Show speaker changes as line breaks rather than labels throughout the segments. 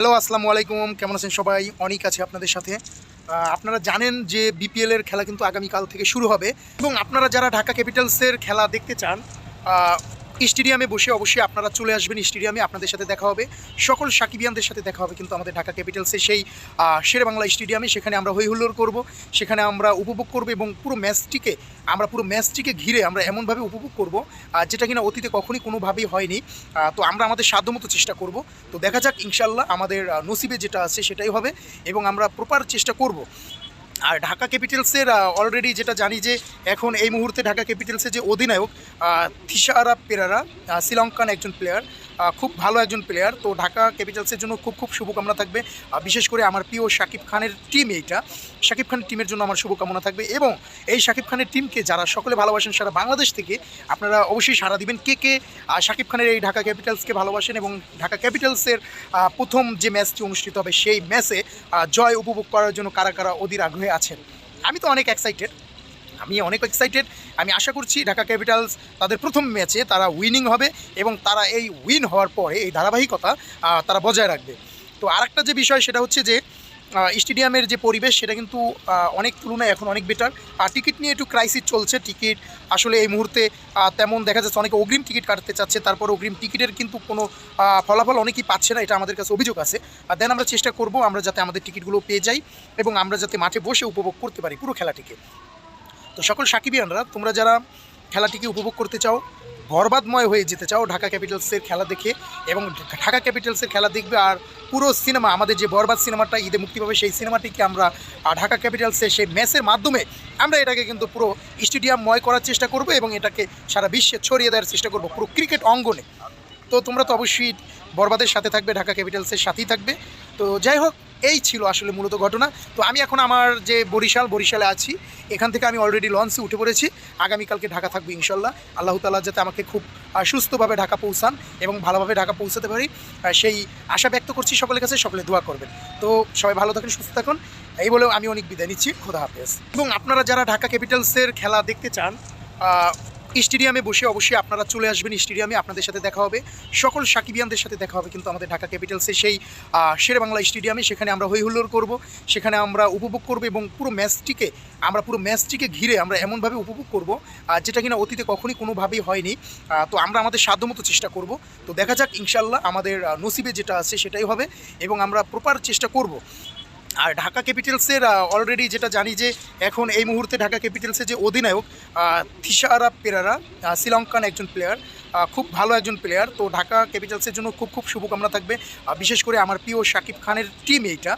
Hello, আসসালামু আলাইকুম। কেমন আছেন সবাই? অনেক আছে আপনাদের সাথে। আপনারা জানেন যে বিপিএল এর খেলা কিন্তু আগামীকাল থেকে শুরু হবে। এবং আপনারা যারা ঢাকা ক্যাপিটালসের খেলা দেখতে চান স্টেডিয়ামে বসে অবশ্যই আপনারা চলে আসবেন। স্টেডিয়ামে আপনাদের সাথে দেখা হবে। সকল সাকিবিয়ানদের সাথে দেখা হবে কিন্তু আমাদের ঢাকা ক্যাপিটালসে সেই শেরে বাংলা স্টেডিয়ামে। সেখানে আমরা হই হুল্লোড় করব। সেখানে আমরা উপভোগ করব এবং পুরো ম্যাচটিকে, আমরা পুরো ম্যাচটিকে ঘিরে আমরা এমনভাবে উপভোগ করব যেটা কিনা অতীতে কখনই কোনোভাবেই হয়নি। তো আমরা আমাদের সাধ্যমতো চেষ্টা করব। তো দেখা যাক ইনশাল্লাহ আমাদের নসিবে যেটা আছে সেটাই হবে এবং আমরা প্রপার চেষ্টা করব। আর ঢাকা ক্যাপিটালসের অলরেডি যেটা জানি যে এখন এই মুহূর্তে ঢাকা ক্যাপিটালসের যে অধিনায়ক থিসারা পেরারা শ্রীলঙ্কান একজন প্লেয়ার খুব ভালো একজন প্লেয়ার তো ঢাকা ক্যাপিটালসের জন্য খুব খুব শুভকামনা থাকবে। বিশেষ করে আমার প্রিয় শাকিব খানের টিম এইটা। শাকিব খানের টিমের জন্য আমার শুভকামনা থাকবে এবং এই শাকিব খানের টিমকে যারা সকলে ভালোবাসেন সারা বাংলাদেশ থেকে, আপনারা অবশ্যই সাড়া দিবেন কে কে শাকিব খানের এই ঢাকা ক্যাপিটালসকে ভালোবাসেন এবং ঢাকা ক্যাপিটালসের প্রথম যে ম্যাচটি অনুষ্ঠিত হবে সেই ম্যাচে জয় উপভোগ করার জন্য কারা কারা অধীর আগ্রহে আছেন। আমি তো অনেক এক্সাইটেড আমি অনেক এক্সাইটেড আমি আশা করছি ঢাকা ক্যাপিটালস তাদের প্রথম ম্যাচে তারা উইনিং হবে এবং তারা এই উইন হওয়ার পরে এই ধারাবাহিকতা তারা বজায় রাখবে। তো আরেকটা যে বিষয় সেটা হচ্ছে যে স্টেডিয়ামের যে পরিবেশ সেটা কিন্তু অনেক তুলনায় এখন অনেক বেটার আর টিকিট নিয়ে একটু ক্রাইসিস চলছে। টিকিট আসলে এই মুহূর্তে তেমন দেখা যাচ্ছে অনেকে অগ্রিম টিকিট কাটতে চাচ্ছে, তারপর অগ্রিম টিকিটের কিন্তু কোনো ফলাফল অনেকেই পাচ্ছে না, এটা আমাদের কাছে অভিযোগ আছে। আর দেন আমরা চেষ্টা করব আমরা যাতে আমাদের টিকিটগুলো পেয়ে যাই এবং আমরা যাতে মাঠে বসে উপভোগ করতে পারি পুরো খেলাটিকে। তো সকল সাকিবিয়ানরা, তোমরা যারা খেলাটিকে উপভোগ করতে চাও বরবাদময় হয়ে যেতে চাও ঢাকা ক্যাপিটালসের খেলা দেখে এবং ঢাকা ক্যাপিটালসের খেলা দেখবে আর পুরো সিনেমা, আমাদের যে বরবাদ সিনেমাটা ঈদে মুক্তি পাবে সেই সিনেমাটিকে আমরা ঢাকা ক্যাপিটালসের সেই ম্যাচের মাধ্যমে আমরা এটাকে কিন্তু পুরো স্টেডিয়ামময় করার চেষ্টা করব এবং এটাকে সারা বিশ্বে ছড়িয়ে দেওয়ার চেষ্টা করব পুরো ক্রিকেট অঙ্গনে। তো তোমরা তো অবশ্যই বরবাদের সাথে থাকবে, ঢাকা ক্যাপিটালসের সাথেই থাকবে। তো যাই হোক, এই ছিল আসলে মূলত ঘটনা। তো আমি এখন আমার যে বরিশাল, বরিশালে আছি। এখান থেকে আমি অলরেডি লঞ্চে উঠে পড়েছি। আগামীকালকে ঢাকা থাকব ইনশাল্লাহ। আল্লাহ তালা যাতে আমাকে খুব সুস্থভাবে ঢাকা পৌঁছান এবং ভালোভাবে ঢাকা পৌঁছাতে পারি। সেই আশা ব্যক্ত করছি সকলের কাছে, সকলে দোয়া করবেন। তো সবাই ভালো থাকেন, সুস্থ থাকুন। এই বলেও আমি অনেক বিদায় নিচ্ছি। খোদা হাফেজ। এবং আপনারা যারা ঢাকা ক্যাপিটালসের খেলা দেখতে চান স্টেডিয়ামে বসে অবশ্যই আপনারা চলে আসবেন। স্টেডিয়ামে আপনাদের সাথে দেখা হবে। সকল সাকিবিয়ানদের সাথে দেখা হবে কিন্তু আমাদের ঢাকা ক্যাপিটালসে সেই শেরে বাংলা স্টেডিয়ামে। সেখানে আমরা হই হুল্লোড় করব। সেখানে আমরা উপভোগ করব এবং পুরো ম্যাচটিকে, আমরা পুরো ম্যাচটিকে ঘিরে আমরা এমনভাবে উপভোগ করব যেটা কিনা অতীতে কখনই কোনোভাবেই হয়নি। তো আমরা আমাদের সাধ্যমতো চেষ্টা করব। তো দেখা যাক ইনশাল্লাহ আমাদের নসিবে যেটা আছে সেটাই হবে এবং আমরা প্রপার চেষ্টা করব। আর ঢাকা ক্যাপিটালসের অলরেডি যেটা জানি যে এখন এই মুহূর্তে ঢাকা ক্যাপিটালসের যে অধিনায়ক থিসারা পেরারা শ্রীলঙ্কান একজন প্লেয়ার খুব ভালো একজন প্লেয়ার তো ঢাকা ক্যাপিটালসের জন্য খুব খুব শুভকামনা থাকবে। বিশেষ করে আমার প্রিয় শাকিব খানের টিম এইটা।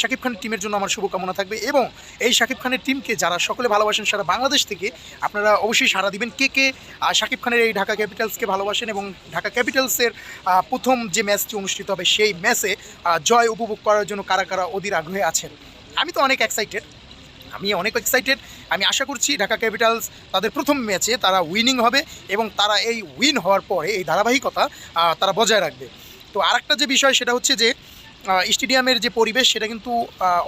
শাকিব খানের টিমের জন্য আমার শুভকামনা থাকবে এবং এই শাকিব খানের টিমকে যারা সকলে ভালোবাসেন সারা বাংলাদেশ থেকে, আপনারা অবশ্যই সাড়া দিবেন কে কে শাকিব খানের এই ঢাকা ক্যাপিটালসকে ভালোবাসেন এবং ঢাকা ক্যাপিটালসের প্রথম যে ম্যাচটি অনুষ্ঠিত হবে সেই ম্যাচে জয় উপভোগ করার জন্য কারা কারা অধীর আগ্রহে আছেন। আমি তো অনেক এক্সাইটেড আমি অনেক এক্সাইটেড আমি আশা করছি ঢাকা ক্যাপিটালস তাদের প্রথম ম্যাচে তারা উইনিং হবে এবং তারা এই উইন হওয়ার পরে এই ধারাবাহিকতা তারা বজায় রাখবে। তো আরেকটা যে বিষয় সেটা হচ্ছে যে স্টেডিয়ামের যে পরিবেশ সেটা কিন্তু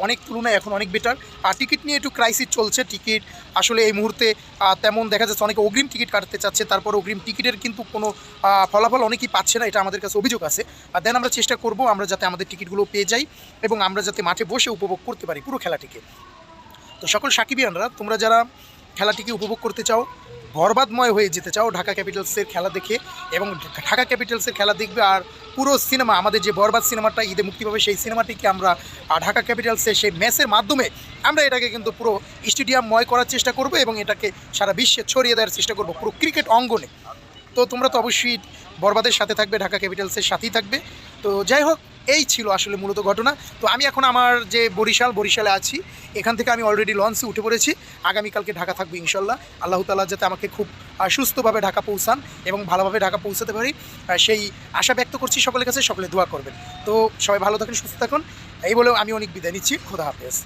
অনেক তুলনায় এখন অনেক বেটার আর টিকিট নিয়ে একটু ক্রাইসিস চলছে। টিকিট আসলে এই মুহূর্তে তেমন দেখা যাচ্ছে অনেকে অগ্রিম টিকিট কাটতে চাচ্ছে, তারপর অগ্রিম টিকিটের কিন্তু কোনো ফলাফল অনেকেই পাচ্ছে না, এটা আমাদের কাছে অভিযোগ আছে। আর দেন আমরা চেষ্টা করব আমরা যাতে আমাদের টিকিটগুলো পেয়ে যাই এবং আমরা যাতে মাঠে বসে উপভোগ করতে পারি পুরো খেলাটিকে। তো সকল সাকিবিয়ানরা, তোমরা যারা খেলাটিকে উপভোগ করতে চাও বরবাদময় হয়ে যেতে চাও ঢাকা ক্যাপিটালসের খেলা দেখে এবং ঢাকা ক্যাপিটালসের খেলা দেখবে আর পুরো সিনেমা, আমাদের যে বরবাদ সিনেমাটা, ঈদে মুক্তি পাবে সেই সিনেমাটিকে আমরা ঢাকা ক্যাপিটালসের সেই ম্যাচের মাধ্যমে আমরা এটাকে কিন্তু পুরো স্টেডিয়ামময় করার চেষ্টা করব এবং এটাকে সারা বিশ্বে ছড়িয়ে দেওয়ার চেষ্টা করব পুরো ক্রিকেট অঙ্গনে। তো তোমরা তো অবশ্যই বরবাদের সাথে থাকবে, ঢাকা ক্যাপিটালসের সাথেই থাকবে। তো যাই হোক, এই ছিল আসলে মূলত ঘটনা। তো আমি এখন আমার যে বরিশাল, বরিশালে আছি, এখান থেকে আমি অলরেডি লঞ্চে উঠে পড়েছি। আগামীকালকে ঢাকা থাকব ইনশাল্লাহ। আল্লাহ তালা যাতে আমাকে খুব সুস্থভাবে ঢাকা পৌঁছান এবং ভালোভাবে ঢাকা পৌঁছাতে পারি। সেই আশা ব্যক্ত করছি সকলের কাছে, সকলে দোয়া করবেন। তো সবাই ভালো থাকেন, সুস্থ থাকুন। এই বলেও আমি অনেক বিদায় নিচ্ছি। খোদা হাফেজ।